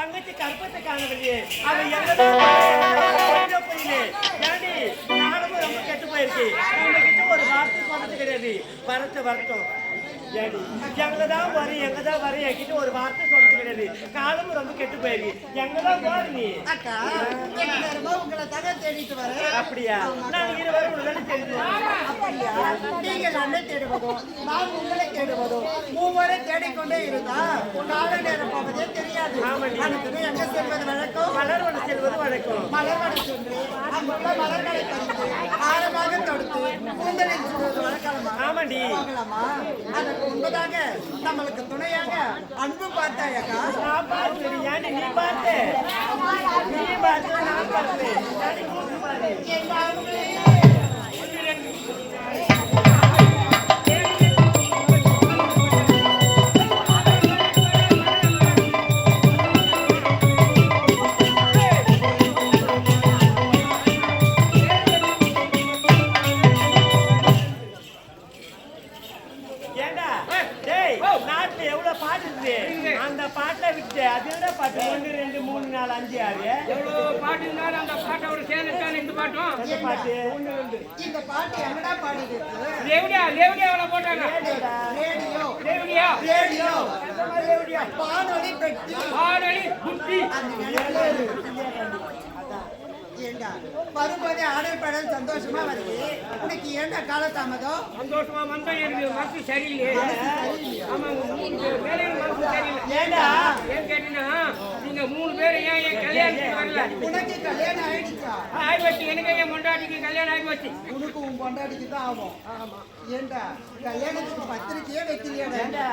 தங்கச்சி கற்பத்தை காணவில்லையே. அவ எங்கதான் போயிலே ஏண்டி நானும் ரொம்ப கெட்டு போயிருக்கு. உங்ககிட்ட ஒரு வார்த்தை சொன்னது கிடையாது. வரட்டும் வரட்டும் எங்க தான் வரும் எங்க தான் வரும் என்கிட்ட ஒரு வார்த்தை சொன்னது கிடையாது. காலம் ரொம்ப கெட்டு போயிருக்கு. எங்க தான் போற நீ? உங்களை தாங்க தேடிட்டு வரேன். அப்படியா? நான் இருவரும் தெரிஞ்சு அப்படியா நீங்கள் என்னை தேடுவதோ நான் உங்களை தேடுவதோ மூவரை தேடிக்கொண்டே இருந்தா கால நேரம் போவதே தெரியாது. அடுத்தது எங்க செல்வது வழக்கம்? மலர்வன செல்வது வழக்கம். மலர்வடை சென்று அங்குள்ள மலர்களை பறித்து ஆழமாக தொடுத்து கூந்தலில் சுடுவது வழக்கமா? ஆமாண்டி. போகலாமா? அதற்கு முன்பதாக நம்மளுக்கு துணையாக அன்பு பார்த்தாயக்கா? நான் பார்த்து ஏன்டி நீ பார்த்து? நீ பார்த்து நான் பார்த்து? ஏன்டி கூட்டு அது என்ன பாட்டு? ஒன்று ரெண்டு மூணு நாலு அஞ்சு ஆறு பாட்டு இருந்தாலும் அந்த பாட்டோட சேர்ந்துட்டான இந்த பாட்டும். அந்த பாட்டு? இந்த பாட்டு என்னடா பாடிட்டு லேவடியா லேவடியாவில போட்டாங்க? ரேடியோ. லேவடியா ரேடியோ. அந்த மாதிரி எப்படியா? வானொலி பெட்டி. பாடலி ஏண்டா வரும்போதே ஆடல் பாடல் சந்தோஷமா வருது. உனக்கு ஏண்டா காலதாமதம்? சந்தோஷமா வந்தா எனக்கு மனசு சரியில்லையே. ஆமா மனசு சரியில்லை. ஏண்டா? ஏன் கேட்டீங்கன்னா நீங்க மூணு பேர் ஏன் என் கல்யாணத்துக்கு வரல? உனக்கு கல்யாணம் ஆயிடுச்சா? ஆகி வச்சு எனக்கு என் பொண்டாட்டிக்கு கல்யாணம் ஆகி வச்சு உனக்கு உன் பொண்டாட்டிக்கு தான் ஆகும். ஏண்டா? கல்யாணத்துக்கு பத்திரிக்கையே வைக்கலையாடா ஏண்டா?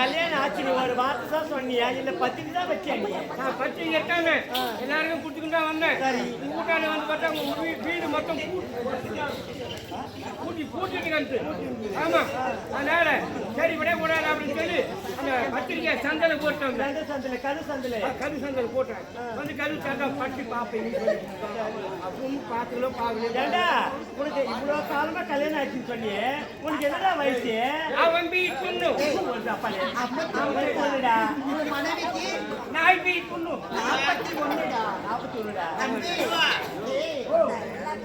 கல்யாணம் ஆச்சு நீ ஒரு வார்த்தை தான் சொன்னியா? இல்ல பத்திரிக்கை தான் வச்சியா நீ நான் பத்து இங்க இருக்காங்க எல்லாருக்கும் குடிச்சுக்கிட்டு தான் வந்தேன். உங்க வீட்டாண்ட வந்து பார்த்தா உங்க வீடு மொத்தம் பூட்டி பூட்டிட்டு ஆமா அதனால சரி விட கூடாது அப்படின்னு சொல்லி அந்த பத்திரிக்கை சந்தையில போட்டாங்க சந்தில கரு சந்தில கரு சந்தையில் போட்டேன் வந்து கரு சந்தை பட்டி பார்ப்பேன் அப்படின்னு பார்க்கல பார்க்கல. ஏண்டா உனக்கு இவ்வளவு காலமா கல்யாணம் ஆச்சுன்னு சொன்னியே. உனக்கு என்னடா வயசு? அவன் பீ சொல்லுடா உன் மனைவிக்கு நாய் பீ துண்ணு நாற்பத்தி ஒண்ணுடா நாற்பத்தி ஏய்,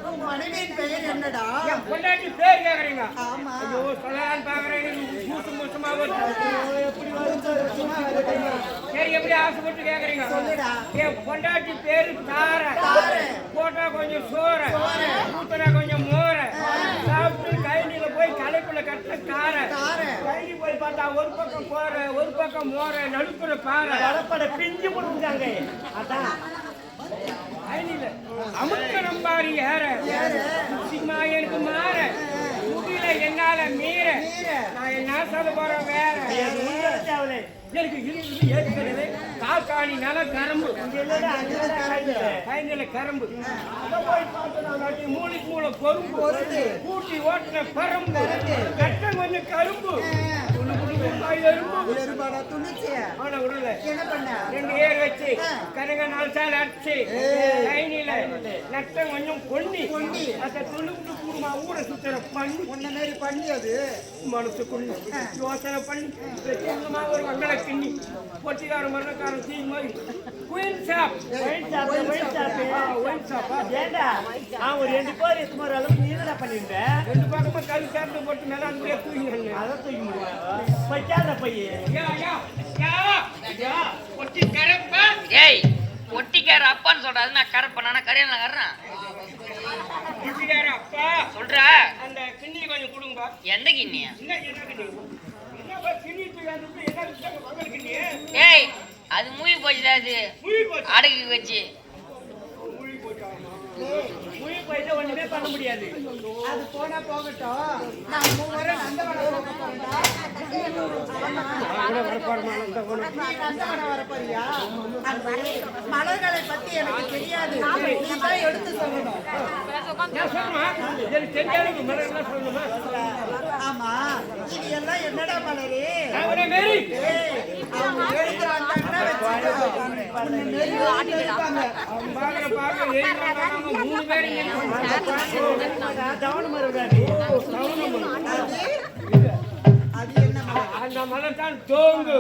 உன் மனைவியின் பெயர் என்னடா? பொண்டாட்டி பேர் கேக்குறீங்க? ஆமா. ஐயோ சொல்லலான்னு பாக்குறேன். மூசு மூசமா சரி எப்படி ஆசைப்பட்டு கேக்குறீங்க? சொல்லுடா. என் பொண்டாட்டி பேரு தார. போட்டா கொஞ்சம் சோற. ஊத்துனா கொஞ்சம் மோர. சாப்பிட்டு கைனில போய் கலைக்குள்ள கட்ட கார. கைனி போய் பார்த்தா ஒரு பக்கம் போற ஒரு பக்கம் மோர நடுப்புற பாறை. பிஞ்சு கொடுத்துட்டாங்க அதான். அமுக்க நம்பாரி ஏற. எனக்கு மாற. முடியல என்னால மீற. நான் என்ன சொல்ல போறேன் வேற. எனக்கு இருக்குது ஏற்கனவே காக்காணி நல கரும்பு. கைநில கரும்பு. மூளைக்கு மூளை பொறும்பு கூட்டி ஓட்டின பரம்பு. கட்டம் கொஞ்சம் கரும்பு. ஒண்ணு குடும்பம் ரூபாய் எறும்பு எருமாடா துணிச்சிய? ஆனா விடல என்ன பண்ண? ரெண்டு ஏர் வச்சு கனக நாலு சால் அடிச்சு கைனில நட்டம் கொஞ்சம் கொண்டி கொண்டி அந்த துணுக்கு குடுமா ஊரை சுத்துற பண்ணி. உன்ன பண்ணி அது. மனசுக்குள்ள யோசனை பண்ணி ஒரு வங்கலை கிண்ணி பொட்டிக்கார மரணக்காரன் தீ மாதிரி queen shop wine shop wine shop wine ஷாப்பா ஏண்டா அவன் ஒரு ரெண்டு பேர் மாதிரி அளவுக்கு நீ என்னடா பண்ணிருந்த ரெண்டு பக்கமா கல் சேர்த்து போட்டு மேல அங்கே தூங்கினாங்க அதை தூக்கி பையன் ஏய் ஒட்டிக்கார அப்பான்னு சொல்றாது நான் கரப்பனா கரையா நகர்றேன் பொட்டிக்கார அப்பா. சொல்றா. அந்த கிண்ணி கொஞ்சம் எந்த கிண்ணியா? ஏய் அது மூவி போச்சுடா அது. அடகு வச்சு முழி போயிட்டு ஒண்ணுமே பண்ண முடியாது. அது போனா போகட்டும். நான் மூவரும் நந்தவனம் நந்தவனம்? வர போறியா அந்த மலர்களை பத்தி எனக்கு தெரியாது. நீ தான் எடுத்து சொல்லணும். ஆமா. இது எல்லாம் என்னடா மலரு? அவங்க அந்த மலர் தான் டோங்கு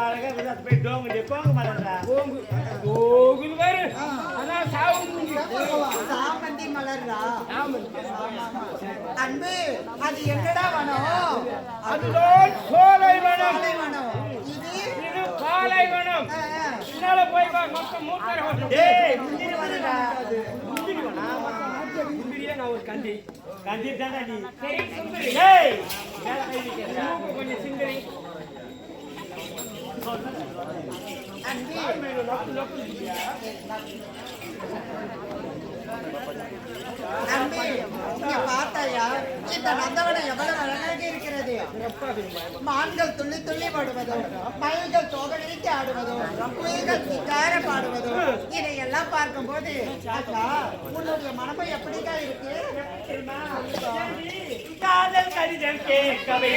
அழகா போய் டோங்கு கோங்கு மலர்றா டோங்கு டோகுது பாரு அதான் சாவு மூஞ்சி சாமந்தி மலர்டா. ஆமா அன்பு அது என்னடா வனம் அதுதான் சோலைவனம் வனம் இது பாலைவனம் ஆ, ஆ. பின்னால போய் வா மொத்தம் மூத்தர ஹோட்டல் டேய் முந்திரி வரடா முந்திரி வேணா முந்திரியே நான் ஒரு கண்டி கண்டி தானே நீ சரி சுந்தரி டேய் மேல கை வைக்கிறா மூக்கு கொஞ்சம் சிந்தரி அன்பு இந்த நந்தவனம் எவ்வளவு அழகாக இருக்கிறது? மான்கள் துள்ளி துள்ளி பாடுவதும் மயில்கள் தோகடித்து ஆடுவதும் குயில்கள் சிக்கார இதை இதையெல்லாம் பார்க்கும்போது அக்கா உன்னுடைய மனமும் எப்படிக்கா இருக்கு? காதல் கடிதம் கேட்கவே